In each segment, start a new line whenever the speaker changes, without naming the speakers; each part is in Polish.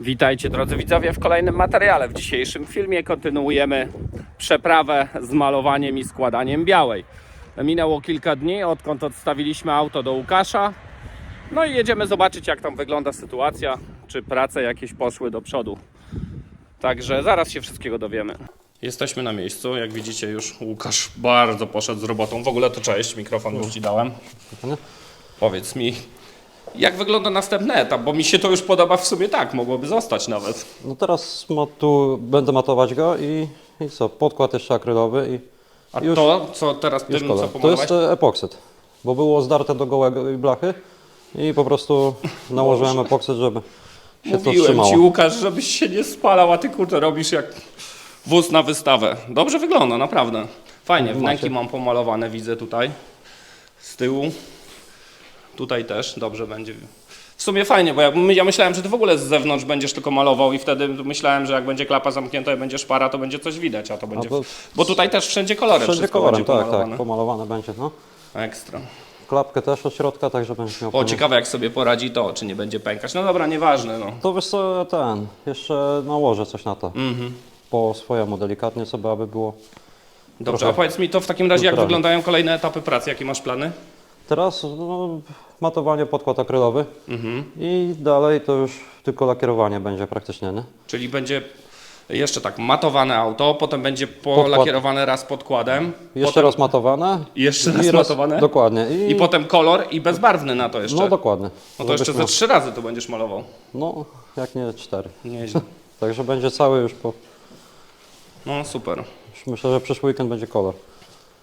Witajcie drodzy widzowie w kolejnym materiale. W dzisiejszym filmie kontynuujemy przeprawę z malowaniem i składaniem białej. Minęło kilka dni odkąd odstawiliśmy auto do Łukasza. No i jedziemy zobaczyć jak tam wygląda sytuacja, czy prace jakieś poszły do przodu. Także zaraz się wszystkiego dowiemy. Jesteśmy na miejscu, jak widzicie już Łukasz bardzo poszedł z robotą. W ogóle to cześć, mikrofon już Ci dałem. Powiedz mi, jak wygląda następny etap, bo mi się to już podoba w sumie tak, mogłoby zostać nawet.
No teraz matu, będę matować go i, i co, podkład jeszcze akrylowy i
A
Już-
to, co teraz
już
tym,
kolor.
co
To
pomalowałeś?
jest e, epoksyt, bo było zdarte do gołego blachy i po prostu nałożyłem epoksyt, żeby się to
Mówiłem
trzymało.
ci Łukasz, żebyś się nie spalał, a ty kurde robisz jak wóz na wystawę. Dobrze wygląda, naprawdę. Fajnie, wnęki mam pomalowane, widzę tutaj. Z tyłu. Tutaj też dobrze będzie. W sumie fajnie, bo ja, ja myślałem, że ty w ogóle z zewnątrz będziesz tylko malował i wtedy myślałem, że jak będzie klapa zamknięta i będzie szpara, to będzie coś widać, a to będzie...
to-
Bo tutaj też wszędzie kolorem
Wszędzie kolorem,
będzie
tak,
pomalowane.
tak, pomalowane będzie, no.
Ekstra.
Klapkę też od środka, tak żeby będziesz miał...
O,
pewnie-
ciekawe jak sobie poradzi to, czy nie będzie pękać. No dobra, nieważne, no.
To wiesz co, ten, jeszcze nałożę coś na to.
Mhm.
Po swojemu delikatnie sobie, aby było...
Dobrze, a powiedz mi to w takim razie, jak wyglądają kolejne etapy pracy, jakie masz plany?
Teraz no, matowanie, podkład akrylowy
Mhm.
i dalej to już tylko lakierowanie będzie praktycznie, nie?
Czyli będzie jeszcze tak matowane auto, potem będzie polakierowane raz podkładem,
Jeszcze
potem
raz matowane.
jeszcze raz
i
matowane
Dokładnie. I,
i potem kolor i bezbarwny na to jeszcze.
No dokładnie.
No to jeszcze ze trzy razy to będziesz malował.
No, jak nie cztery.
Nieźle.
Także będzie cały już po...
No super.
Już myślę, że przyszły weekend będzie kolor.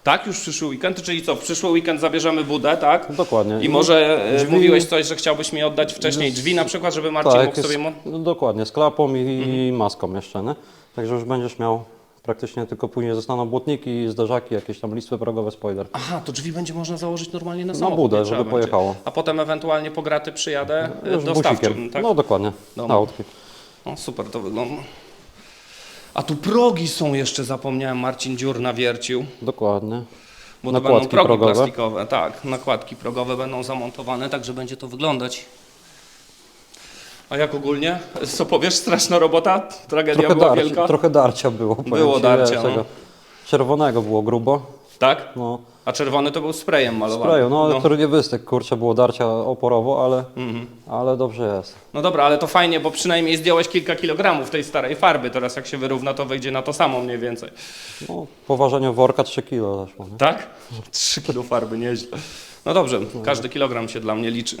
Tak, już przyszły weekend, czyli co, w przyszły weekend zabierzemy budę, tak?
Dokładnie.
I może e,
drzwi-
mówiłeś coś, że chciałbyś mi oddać wcześniej drzwi na przykład, żeby Marcin
tak,
mógł sobie... Mo-
no, dokładnie, z klapą i
Mhm.
maską jeszcze, nie? Także już będziesz miał praktycznie tylko później zostaną błotniki, zderzaki, jakieś tam listwy progowe, spoiler.
Aha, to drzwi będzie można założyć normalnie na
Na
samochód.
budę,
nie
żeby
trzeba
pojechało.
Będzie. A potem ewentualnie po graty przyjadę e,
Już
dostawczym,
busikiem.
tak?
No dokładnie,
No.
na autki.
No super to wygląda. A tu progi są jeszcze, zapomniałem, Marcin Dziur nawiercił.
Dokładnie.
Bo to będą
Nakładki
progi
progowe.
plastikowe, tak. Nakładki progowe będą zamontowane, także będzie to wyglądać. A jak ogólnie? Co powiesz? Straszna robota? Tragedia
Trochę,
była
darcia,
wielka?
trochę darcia było.
Było
ci,
darcia, no.
Czerwonego było grubo.
Tak?
No,
A czerwony to był sprayem malowany.
sprayu, no ale który nie wystygł, kurczę, było darcia oporowo, ale,
Mhm.
ale dobrze jest.
No dobra, ale to fajnie, bo przynajmniej zdjąłeś kilka kilogramów tej starej farby. Teraz jak się wyrówna, to wyjdzie na to samo mniej więcej.
No, po ważeniu worka 3 kilo zeszło. Nie?
Tak? 3 kilo farby, nieźle. No dobrze, każdy kilogram się dla mnie liczy.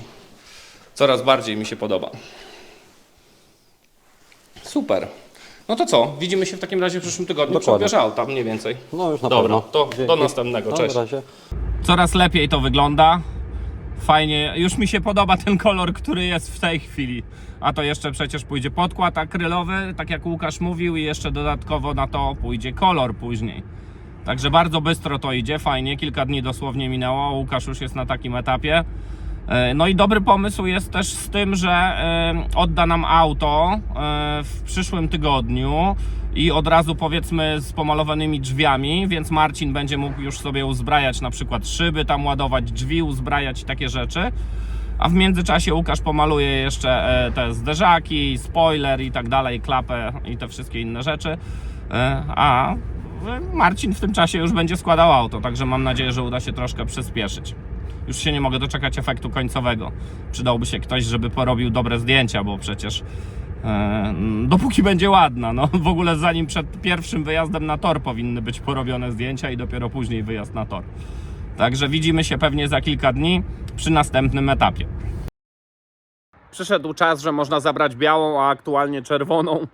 Coraz bardziej mi się podoba. Super. No to co? Widzimy się w takim razie w przyszłym tygodniu przy
Dokładnie.
odbierze auta, mniej więcej.
No już na
Dobra,
pewno.
to do
Dzięki.
następnego,
No,
cześć.
Na razie.
Coraz lepiej to wygląda. Fajnie, już mi się podoba ten kolor, który jest w tej chwili. A to jeszcze przecież pójdzie podkład akrylowy, tak jak Łukasz mówił, i jeszcze dodatkowo na to pójdzie kolor później. Także bardzo bystro to idzie, fajnie, kilka dni dosłownie minęło, Łukasz już jest na takim etapie. E, No i dobry pomysł jest też z tym, że e, odda nam auto e, w przyszłym tygodniu i od razu powiedzmy z pomalowanymi drzwiami, więc Marcin będzie mógł już sobie uzbrajać na przykład szyby, tam ładować drzwi, uzbrajać takie rzeczy. A w międzyczasie Łukasz pomaluje jeszcze te zderzaki, spoiler i tak dalej, klapę i te wszystkie inne rzeczy. A Marcin w tym czasie już będzie składał auto, także mam nadzieję, że uda się troszkę przyspieszyć. Już się nie mogę doczekać efektu końcowego. Przydałby się ktoś, żeby porobił dobre zdjęcia, bo przecież e, dopóki będzie ładna, no w ogóle zanim przed pierwszym wyjazdem na tor powinny być porobione zdjęcia i dopiero później wyjazd na tor. Także widzimy się pewnie za kilka dni przy następnym etapie. Przyszedł czas, że można zabrać białą, a aktualnie czerwoną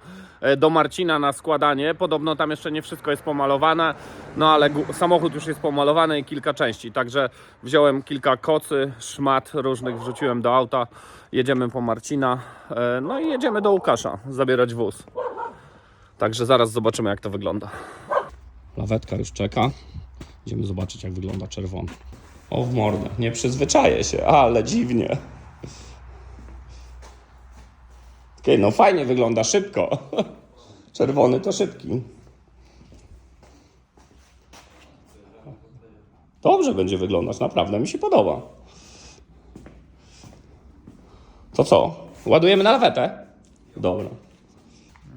do Marcina na składanie. Podobno tam jeszcze nie wszystko jest pomalowane, no ale samochód już jest pomalowany i kilka części. Także wziąłem kilka kocy, szmat różnych, wrzuciłem do auta. Jedziemy po Marcina, e, no i jedziemy do Łukasza zabierać wóz. Także zaraz zobaczymy, jak to wygląda. Lawetka już czeka. Idziemy zobaczyć, jak wygląda czerwony. O w mordę, nie przyzwyczaję się, ale dziwnie. Okej, no fajnie wygląda, szybko. Czerwony to szybki. Dobrze będzie wyglądać, naprawdę mi się podoba. To co? Ładujemy na lawetę? Dobra.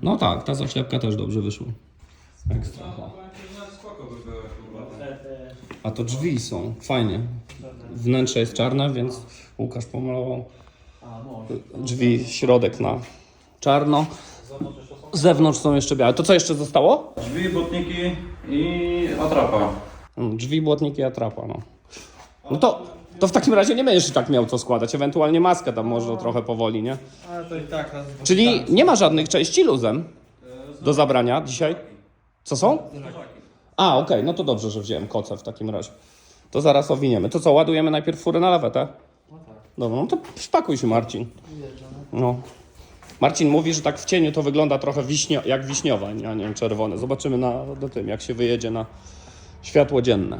No tak, ta zaślepka też dobrze wyszła. A to drzwi są, fajnie. Wnętrze jest czarne, więc Łukasz pomalował drzwi, środek na czarno. Z zewnątrz są jeszcze białe. To co jeszcze zostało?
Drzwi, botniki i atrapa.
Drzwi, błotniki, atrapa, no. No to, to w takim razie nie będziesz tak miał co składać. Ewentualnie maskę tam można trochę powoli, nie?
Ale to i tak
Czyli nie ma żadnych części luzem do zabrania dzisiaj? Co są? A, okej, no to dobrze, że wziąłem koce w takim razie. To zaraz owiniemy. To co, ładujemy najpierw furę na lawetę? Dobra, no to spakuj się Marcin. No. Marcin mówi, że tak w cieniu to wygląda trochę wiśnio, jak wiśniowa, a nie czerwone. Zobaczymy na, do tym, jak się wyjedzie na światło dzienne.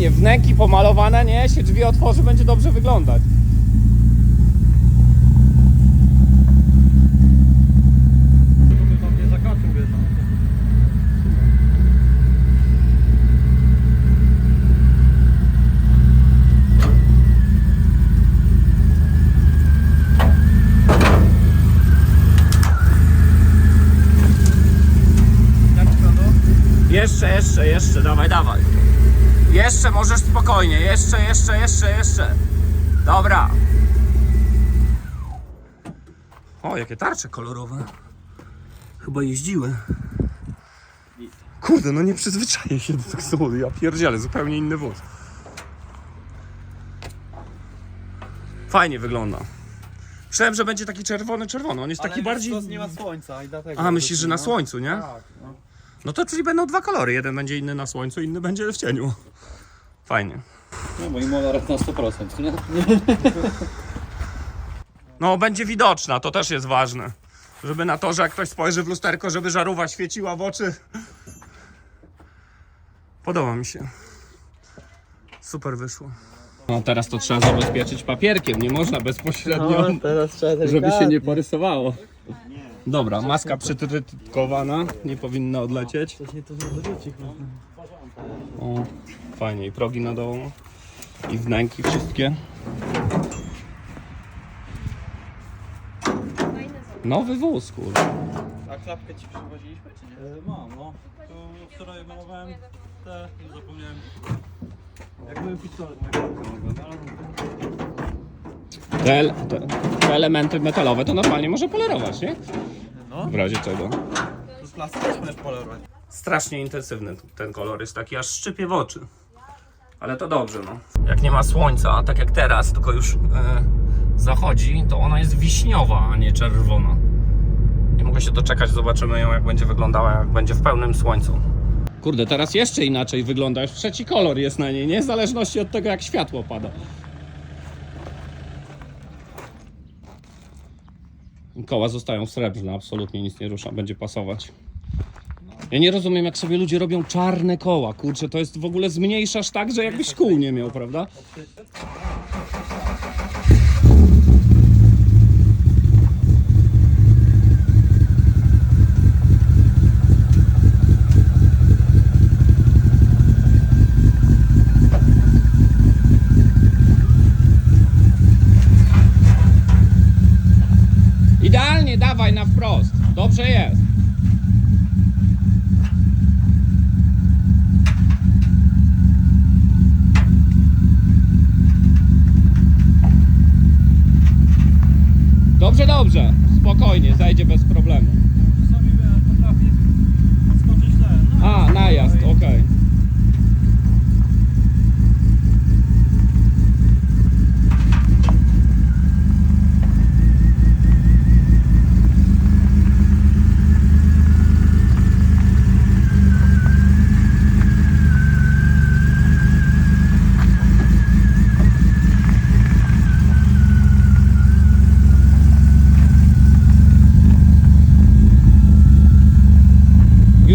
Fajnie, wnęki pomalowane, nie? Się drzwi otworzy, będzie dobrze wyglądać. Jeszcze, jeszcze, jeszcze, dawaj, dawaj. Jeszcze możesz spokojnie, jeszcze, jeszcze, jeszcze, jeszcze. Dobra. O, jakie tarcze kolorowe. Chyba jeździły. Kurde, no nie przyzwyczaję się do tych samochodów. Ja pierdzielę, zupełnie inny wóz. Fajnie wygląda. Myślałem, że będzie taki czerwony, czerwony. On jest taki bardziej...
To nie ma słońca i dlatego.
A, myślisz, że na słońcu, nie?
Tak, no.
No to czyli będą dwa kolory. Jeden będzie inny na słońcu, inny będzie w cieniu. Fajnie.
No bo i molarek na 100%, nie?
No, będzie widoczna, to też jest ważne. Żeby na to, że jak ktoś spojrzy w lusterko, żeby żarówa świeciła w oczy. Podoba mi się. Super wyszło. No teraz to trzeba zabezpieczyć papierkiem, nie można bezpośrednio,
No, teraz trzeba
żeby się nie porysowało. Dobra, maska przytrytkowana, nie powinna odlecieć.
To.
O, fajnie, i progi na dołu, i wnęki wszystkie. Nowy wóz, kurde.
A klapkę ci przywoziliśmy, czy nie?
Mam, no. Tu wczoraj malowałem te zapomniałem. Jak byłem pistolet,
Te, te, te elementy metalowe to normalnie może polerować, nie?
No.
W razie czego.
To z plasty też możesz polerować.
Strasznie intensywny ten kolor jest taki, aż szczypie w oczy. Ale to dobrze, no. Jak nie ma słońca, tak jak teraz, tylko już e, zachodzi, to ona jest wiśniowa, a nie czerwona. Nie mogę się doczekać, zobaczymy ją, jak będzie wyglądała, jak będzie w pełnym słońcu. Kurde, teraz jeszcze inaczej wygląda, już trzeci kolor jest na niej, nie? W zależności od tego, jak światło pada. Koła zostają srebrne, absolutnie nic nie rusza, będzie pasować. Ja nie rozumiem, jak sobie ludzie robią czarne koła. Kurczę, to jest w ogóle zmniejszasz tak, że jakbyś kół nie miał, prawda? Idealnie, dawaj na wprost. Dobrze jest. Dobrze, dobrze. Spokojnie, zajdzie bez problemu.
Czasami wiesz, potrafi skoczyć ten.
A, najazd, okej.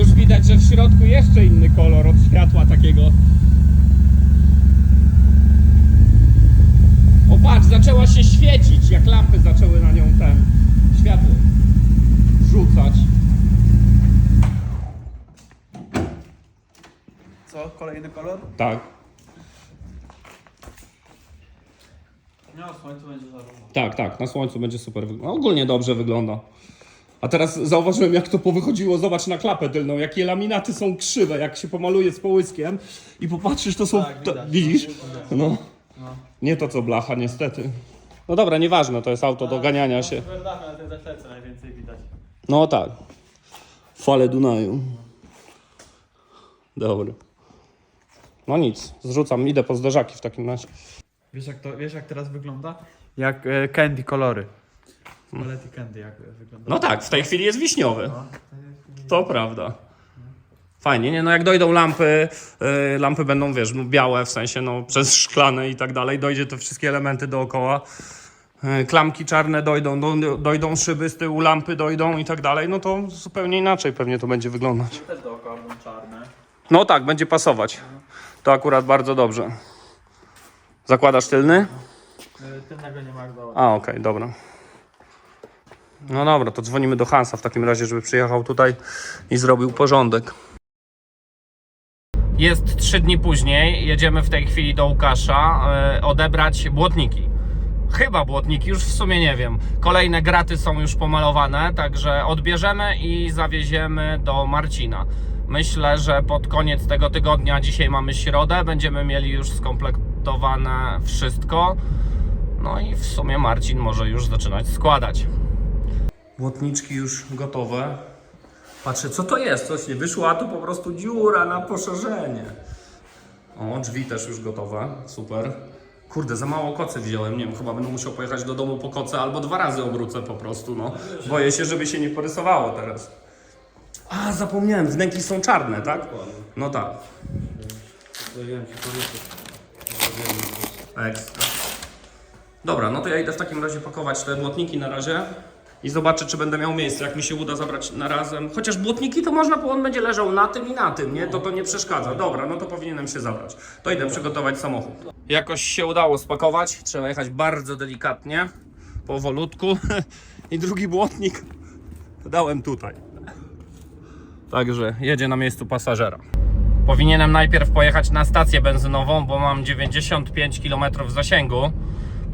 Widać, że w środku jeszcze inny kolor od światła takiego. O patrz, zaczęła się świecić, jak lampy zaczęły na nią ten światło rzucać.
Co? Kolejny kolor?
Tak,
No, w słońcu będzie zarówno.
tak, tak, na słońcu będzie super. Ogólnie dobrze wygląda. A teraz zauważyłem, jak to powychodziło. Zobacz na klapę tylną, jakie laminaty są krzywe, jak się pomaluje z połyskiem i popatrzysz, to są.
Tak,
to,
widać.
widzisz? No.
No.
Nie to co blacha, niestety. No dobra, nieważne, to jest auto do ganiania się.
Na tej zaklece najwięcej widać.
No tak. Fale Dunaju. Dobry. No nic, zrzucam, idę po zderzaki w takim razie.
Wiesz jak, to, wiesz jak teraz wygląda? Jak e, candy kolory. Palety candy jak wygląda.
No tak, w tej chwili jest wiśniowy.
No.
To prawda. Fajnie, nie? No jak dojdą lampy, y, lampy będą, wiesz, no białe, w sensie, no przez szklane i tak dalej, dojdzie te wszystkie elementy dookoła. Y, Klamki czarne dojdą, do, dojdą szyby z tyłu, lampy dojdą i tak dalej, no to zupełnie inaczej pewnie to będzie wyglądać.
Też dookoła będą czarne.
No tak, będzie pasować. To akurat bardzo dobrze. Zakładasz tylny?
E, Tylnego nie ma jak.
A, okej, dobra. No dobra, to dzwonimy do Hansa w takim razie, żeby przyjechał tutaj i zrobił porządek. Jest trzy dni później, jedziemy w tej chwili do Łukasza e, odebrać błotniki. Chyba błotniki, już w sumie nie wiem. Kolejne graty są już pomalowane, także odbierzemy i zawieziemy do Marcina. Myślę, że pod koniec tego tygodnia, dzisiaj mamy środę, będziemy mieli już skompletowane wszystko. No i w sumie Marcin może już zaczynać składać. Błotniczki już gotowe. Patrzę, co to jest? Coś nie wyszło, a tu po prostu dziura na poszerzenie. O, drzwi też już gotowe. Super. Kurde, za mało kocy wziąłem. Nie wiem, chyba będę musiał pojechać do domu po koce albo dwa razy obrócę po prostu, no. Boję się, żeby się nie porysowało teraz. A, zapomniałem, wnęki są czarne, tak? No tak. Ekstra. Dobra, no to ja idę w takim razie pakować te błotniki na razie i zobaczę, czy będę miał miejsce, jak mi się uda zabrać na razem. Chociaż błotniki to można, bo on będzie leżał na tym i na tym, nie? To to nie przeszkadza. Dobra, no to powinienem się zabrać. To idę przygotować samochód. Jakoś się udało spakować. Trzeba jechać bardzo delikatnie, powolutku. I drugi błotnik dałem tutaj. Także jedzie na miejscu pasażera. Powinienem najpierw pojechać na stację benzynową, bo mam 95 km zasięgu.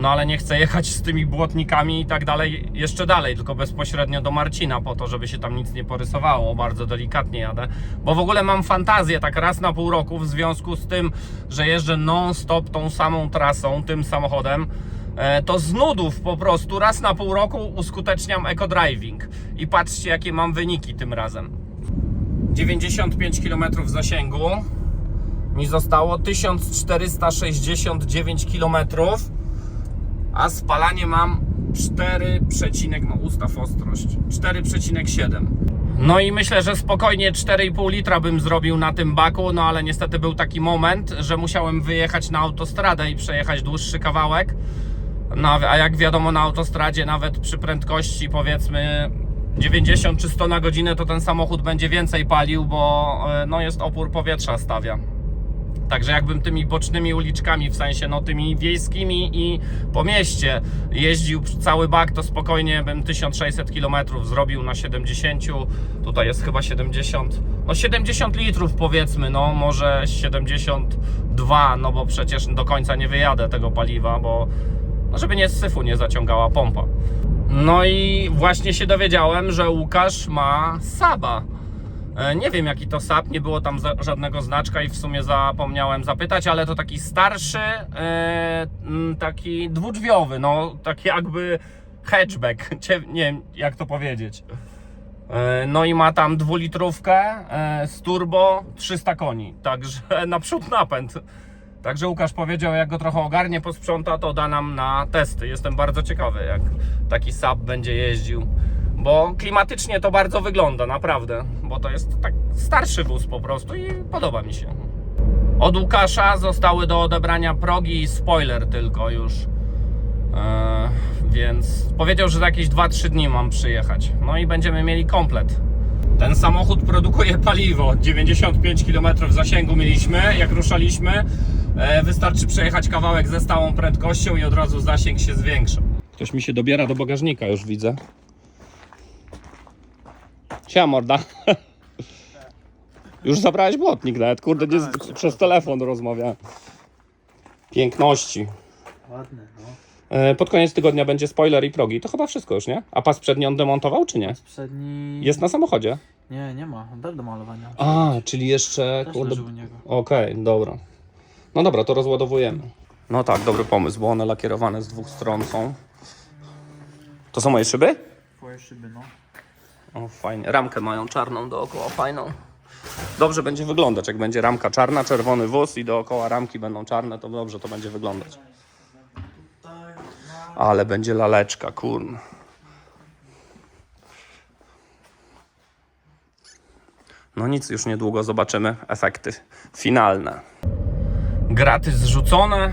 No ale nie chcę jechać z tymi błotnikami i tak dalej, jeszcze dalej, tylko bezpośrednio do Marcina, po to, żeby się tam nic nie porysowało. Bardzo delikatnie jadę. Bo w ogóle mam fantazję tak raz na pół roku w związku z tym, że jeżdżę non-stop tą samą trasą, tym samochodem. e, To z nudów po prostu raz na pół roku uskuteczniam eco-driving. I patrzcie, jakie mam wyniki tym razem. 95 km zasięgu. Mi zostało 1469 km, a spalanie mam 4, no ustaw ostrość, 4,7. No i myślę, że spokojnie 4,5 litra bym zrobił na tym baku, no ale niestety był taki moment, że musiałem wyjechać na autostradę i przejechać dłuższy kawałek. No, a jak wiadomo, na autostradzie, nawet przy prędkości powiedzmy 90 czy 100 na godzinę, to ten samochód będzie więcej palił, bo e, no, jest opór powietrza stawia. Także jakbym tymi bocznymi uliczkami, w sensie no tymi wiejskimi i po mieście jeździł cały bak, to spokojnie bym 1600 km zrobił na 70. Tutaj jest chyba 70, no 70 litrów powiedzmy, no może 72, no bo przecież do końca nie wyjadę tego paliwa, bo no żeby nie z syfu nie zaciągała pompa. No i właśnie się dowiedziałem, że Łukasz ma Saba. E, Nie wiem jaki to SAP, nie było tam żadnego znaczka i w sumie zapomniałem zapytać, ale to taki starszy, e, taki dwudrzwiowy, no taki jakby hatchback, nie wiem jak to powiedzieć. E, No i ma tam dwulitrówkę z turbo 300 koni, także naprzód napęd. Także Łukasz powiedział, jak go trochę ogarnie, posprząta, to da nam na testy. Jestem bardzo ciekawy, jak taki SAP będzie jeździł. Bo klimatycznie to bardzo wygląda, naprawdę. Bo to jest tak starszy wóz po prostu i podoba mi się. Od Łukasza zostały do odebrania progi i spoiler tylko już. Eee, więc powiedział, że za jakieś 2-3 dni mam przyjechać. No i będziemy mieli komplet. Ten samochód produkuje paliwo. 95 km zasięgu mieliśmy, jak ruszaliśmy. E, Wystarczy przejechać kawałek ze stałą prędkością i od razu zasięg się zwiększa. Ktoś mi się dobiera do bagażnika, już widzę. Siema morda. Już zabrałeś błotnik nawet, kurde, nie, z- przez telefon rozmawiałem. Piękności.
Ładny, no.
E, Pod koniec tygodnia będzie spoiler i progi. To chyba wszystko już, nie? A pas przedni on demontował, czy nie?
Przedni...
Jest na samochodzie.
Nie, nie ma. Też do malowania.
A, czyli jeszcze.
Też
Kurde...
leży u niego.
Okej, dobra. No dobra, to rozładowujemy. No tak, dobry pomysł, bo one lakierowane z dwóch stron są. To są moje szyby?
Twoje szyby, no.
O, fajnie. Ramkę mają czarną dookoła, fajną. Dobrze będzie wyglądać, jak będzie ramka czarna, czerwony wóz i dookoła ramki będą czarne, to dobrze to będzie wyglądać. Ale będzie laleczka, kurna. No nic, już niedługo zobaczymy efekty finalne. Graty zrzucone.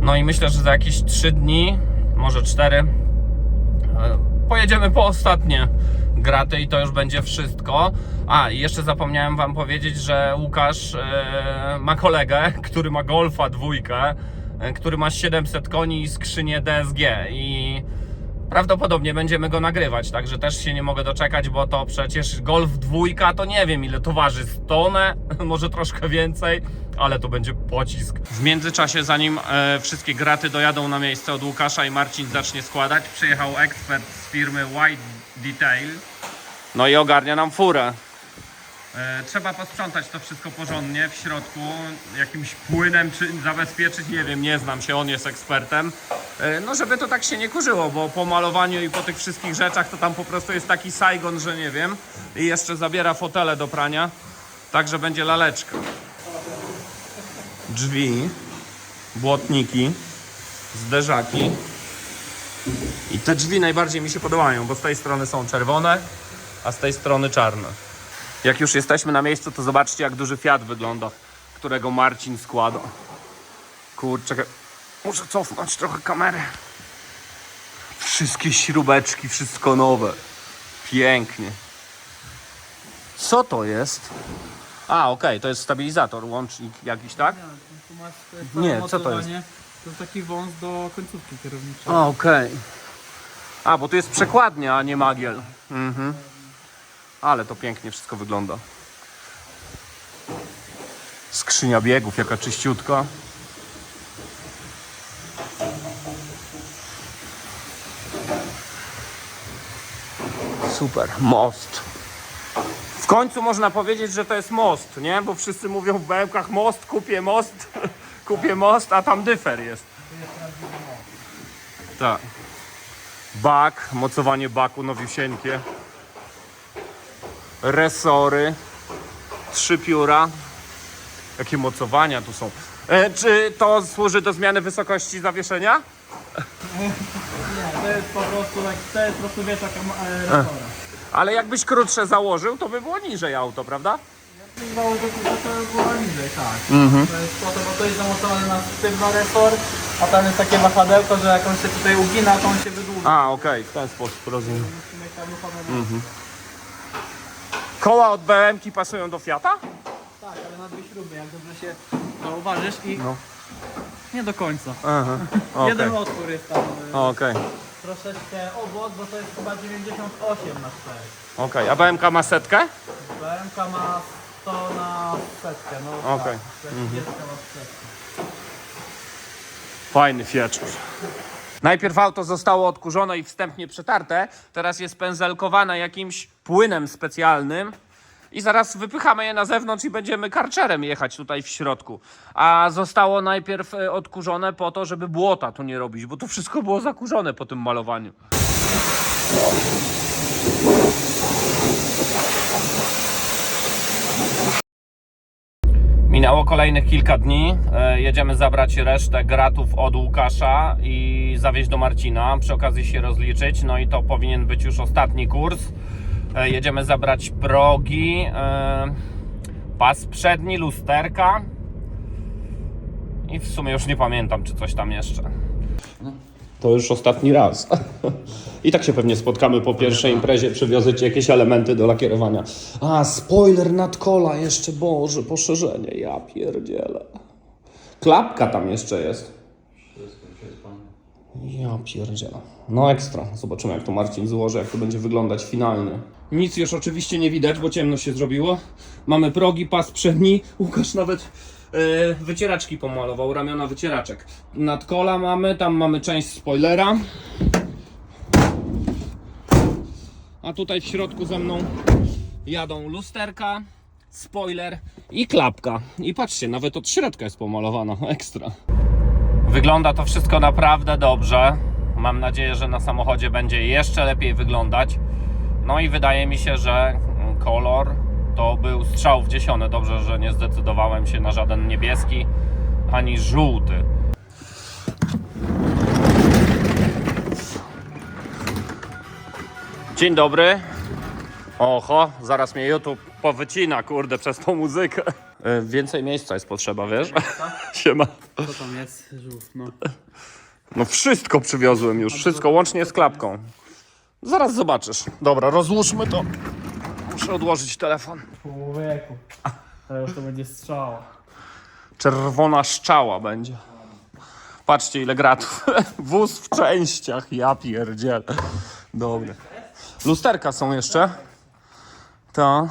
No i myślę, że za jakieś 3 dni, może 4, E, pojedziemy po ostatnie graty i to już będzie wszystko. A, i jeszcze zapomniałem Wam powiedzieć, że Łukasz e, ma kolegę, który ma Golfa dwójkę, e, który ma 700 koni i skrzynię DSG i prawdopodobnie będziemy go nagrywać, także też się nie mogę doczekać, bo to przecież Golf dwójka to nie wiem ile to waży, stonę, może troszkę więcej, ale to będzie pocisk. W międzyczasie, zanim e, wszystkie graty dojadą na miejsce od Łukasza i Marcin zacznie składać, przyjechał ekspert z firmy White Detail, no i ogarnia nam furę. E, Trzeba posprzątać to wszystko porządnie w środku, jakimś płynem czy zabezpieczyć, nie wiem, nie znam się, on jest ekspertem. E, No żeby to tak się nie kurzyło, bo po malowaniu i po tych wszystkich rzeczach to tam po prostu jest taki Saigon, że nie wiem. I jeszcze zabiera fotele do prania, także będzie laleczka. Drzwi, błotniki, zderzaki. I te drzwi najbardziej mi się podobają, bo z tej strony są czerwone, a z tej strony czarne. Jak już jesteśmy na miejscu, to zobaczcie, jak duży Fiat wygląda, którego Marcin składa. Kurczę, muszę cofnąć trochę kamerę. Wszystkie śrubeczki, wszystko nowe. Pięknie. Co to jest? A, okej, to jest stabilizator, łącznik jakiś, tak? Nie, co to jest?
To jest taki wąs do końcówki kierowniczej.
A, okej. A, bo tu jest przekładnia, a nie magiel. Mhm. Ale to pięknie wszystko wygląda. Skrzynia biegów, jaka czyściutka. Super, most. W końcu można powiedzieć, że to jest most, nie? Bo wszyscy mówią w bełkach most, kupię most, kupię most, a tam dyfer jest. Tak. Bak, mocowanie baku nowiusieńkie. Resory. Trzy pióra. Jakie mocowania tu są. E, czy to służy do zmiany wysokości zawieszenia?
Nie, to jest po prostu, tak, to jest po prostu wiesz, taka e, resora.
Ale jakbyś krótsze założył, to by było niżej auto, prawda?
Założę, że to było niżej, tak. To jest po to, bo to jest zamocowane na sztywno resor, a tam jest takie wahadełko, że jak on się tutaj ugina, to on się wydłuża.
A, okej, w ten sposób rozumiem.
Musimy mieć tam ruchome
Koła od BM-ki pasują do Fiata?
Tak, ale na dwie śruby, jak dobrze się zauważysz i
No.
nie do końca.
Aha,
Jeden
okej.
otwór jest tam y,
Okej,
troszeczkę obok, bo to jest chyba 98 na 4.
okej. A BMK ma setkę?
BMK ma 100 na setkę, no
Okej.
tak. Mhm. ma setkę.
Fajny fieczur. Najpierw auto zostało odkurzone i wstępnie przetarte, teraz jest pędzelkowane jakimś płynem specjalnym i zaraz wypychamy je na zewnątrz i będziemy karczerem jechać tutaj w środku. A zostało najpierw e, odkurzone po to, żeby błota tu nie robić, bo to wszystko było zakurzone po tym malowaniu. Minęło kolejnych kilka dni. E, Jedziemy zabrać resztę gratów od Łukasza i zawieźć do Marcina. Przy okazji się rozliczyć. No i to powinien być już ostatni kurs. E, Jedziemy zabrać progi, e, pas przedni, lusterka. I w sumie już nie pamiętam, czy coś tam jeszcze. To już ostatni raz. I tak się pewnie spotkamy po pierwszej imprezie, przywiozę ci jakieś elementy do lakierowania. A, spoiler nadkola jeszcze, Boże, poszerzenie, ja pierdzielę. Klapka tam jeszcze jest. Ja pierdzielę. No ekstra. Zobaczymy jak to Marcin złoży, jak to będzie wyglądać finalnie. Nic już oczywiście nie widać, bo ciemno się zrobiło. Mamy progi, pas przedni. Łukasz nawet e, wycieraczki pomalował, ramiona wycieraczek. Nadkola mamy, tam mamy część spoilera. A tutaj w środku ze mną jadą lusterka, spoiler i klapka. I patrzcie, nawet od środka jest pomalowana. Ekstra. Wygląda to wszystko naprawdę dobrze. Mam nadzieję, że na samochodzie będzie jeszcze lepiej wyglądać. No i wydaje mi się, że kolor to był strzał w dziesiąte. Dobrze, że nie zdecydowałem się na żaden niebieski ani żółty. Dzień dobry. Oho, zaraz mnie YouTube powycina, kurde, przez tą muzykę. E, Więcej miejsca jest potrzeba, wiesz? Siema.
Co tam jest? Żółw, no.
No wszystko przywiozłem już, wszystko, łącznie z klapką. Zaraz zobaczysz. Dobra, rozłóżmy to. Muszę odłożyć telefon.
Człowieku. Teraz to będzie strzała.
Czerwona szczała będzie. Patrzcie ile gratów. Wóz w częściach, ja pierdziel. Dobra. Lusterka są jeszcze. To.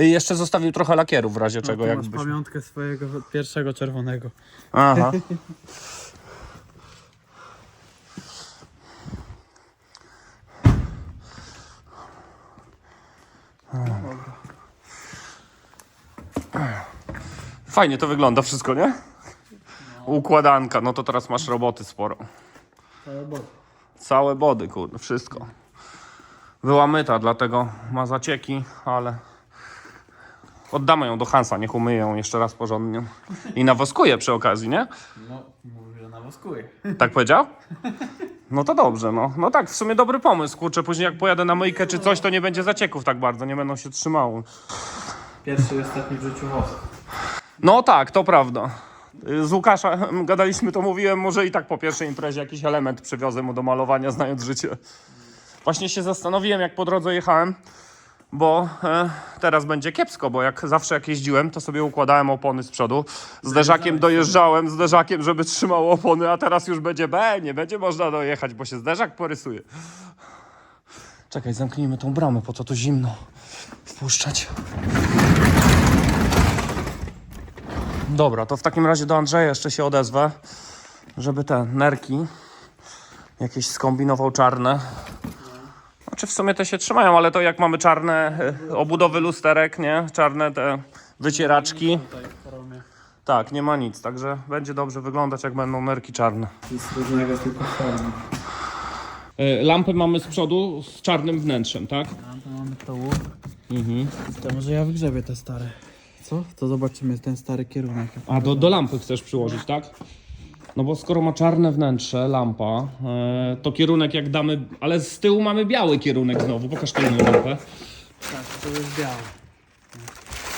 I jeszcze zostawił trochę lakieru w razie czego,
tu masz
jakbyś...
pamiątkę swojego pierwszego czerwonego.
Aha. Fajnie to wygląda wszystko, nie? Układanka, no to teraz masz roboty sporo. Całe body, kurde, wszystko. Była myta, dlatego ma zacieki, ale oddamy ją do Hansa, niech umyje ją jeszcze raz porządnie. I nawoskuje przy okazji, nie?
No, mówi, że nawoskuje.
Tak powiedział? No to dobrze, no. No tak, w sumie dobry pomysł, kurczę, później jak pojadę na myjkę czy coś, to nie będzie zacieków tak bardzo, nie będą się trzymały.
Pierwszy i ostatni w życiu wosk.
No tak, to prawda. Z Łukasza gadaliśmy, to mówiłem, może i tak po pierwszej imprezie jakiś element przywiozę mu do malowania, znając życie. Właśnie się zastanowiłem, jak po drodze jechałem, bo e, teraz będzie kiepsko, bo jak zawsze jak jeździłem, to sobie układałem opony z przodu, zderzakiem dojeżdżałem, zderzakiem, żeby trzymało opony, a teraz już będzie B, nie będzie można dojechać, bo się zderzak porysuje. Czekaj, zamknijmy tą bramę, po co to zimno wpuszczać. Dobra, to w takim razie do Andrzeja jeszcze się odezwę, żeby te nerki jakieś skombinował czarne. Znaczy w sumie te się trzymają, ale to jak mamy czarne e, obudowy lusterek, nie? Czarne te wycieraczki. Tak, nie ma nic, także będzie dobrze wyglądać jak będą nerki czarne.
Nic różnego, tylko formy.
Lampy mamy z przodu z czarnym wnętrzem, tak?
To mamy łuk.
Mhm.
To może ja wygrzebię te stare. Co? To zobaczymy ten stary kierunek.
A do, do lampy chcesz przyłożyć, tak? No bo skoro ma czarne wnętrze, lampa, e, to kierunek jak damy, ale z tyłu mamy biały kierunek znowu, pokaż kolejną lampę.
Tak, to jest białe.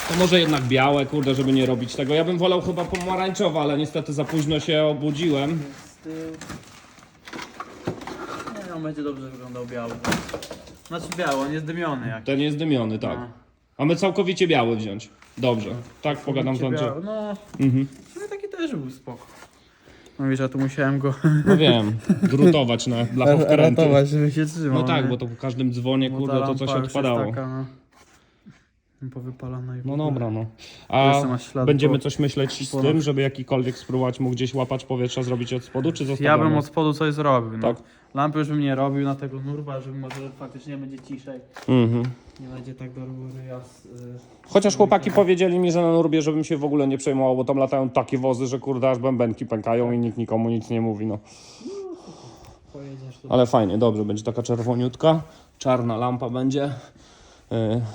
To może jednak białe, kurde, żeby nie robić tego. Ja bym wolał chyba pomarańczowe, ale niestety za późno się obudziłem.
Z tyłu. Nie no, będzie dobrze wyglądał biały. Znaczy biały, on jest dymiony jak.
Ten jest dymiony, tak.
No.
A my całkowicie biały wziąć. Dobrze, tak pogadam z Andrzejem.
biały. No,
Mhm.
no taki też był spoko. No wiesz, ja tu musiałem go
No wiem, drutować na blachowkręty.
ratować, żeby się trzymał.
No tak,
nie?
bo to po każdym dzwonie,
Bo ta
kurde, to coś
lampa już jest
odpadało.
Taka, no. Powypalana i w
No
ogóle.
dobra, no. A
jeszcze masz ślady
będziemy
po-
coś myśleć z
po-
tym, żeby jakikolwiek spróbować mu gdzieś łapacz powietrza zrobić od spodu, czy zostawiamy?
Ja bym od spodu coś zrobił. No.
Tak.
Lampy już bym nie robił na tego nurwa, żeby może faktycznie będzie ciszej.
Mhm.
Nie będzie tak do góry jas. Y...
Chociaż chłopaki powiedzieli mi, że na Nurbie, żebym się w ogóle nie przejmował, bo tam latają takie wozy, że kurde aż bębenki pękają i nikt nikomu nic nie mówi, no.
Pojedziesz.
Ale fajnie, dobrze, będzie taka czerwoniutka, czarna lampa będzie,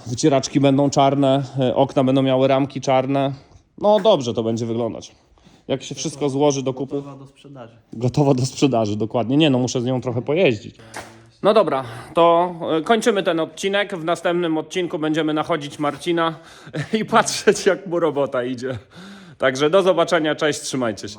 wycieraczki będą czarne, yy, okna będą miały ramki czarne. No dobrze to będzie wyglądać. Jak się wszystko złoży do kupy.
Gotowa do sprzedaży.
Gotowa do sprzedaży, dokładnie. Nie, no muszę z nią trochę pojeździć. No dobra, to e, kończymy ten odcinek. W następnym odcinku będziemy nachodzić Marcina i patrzeć, jak mu robota idzie. Także do zobaczenia, cześć, trzymajcie się.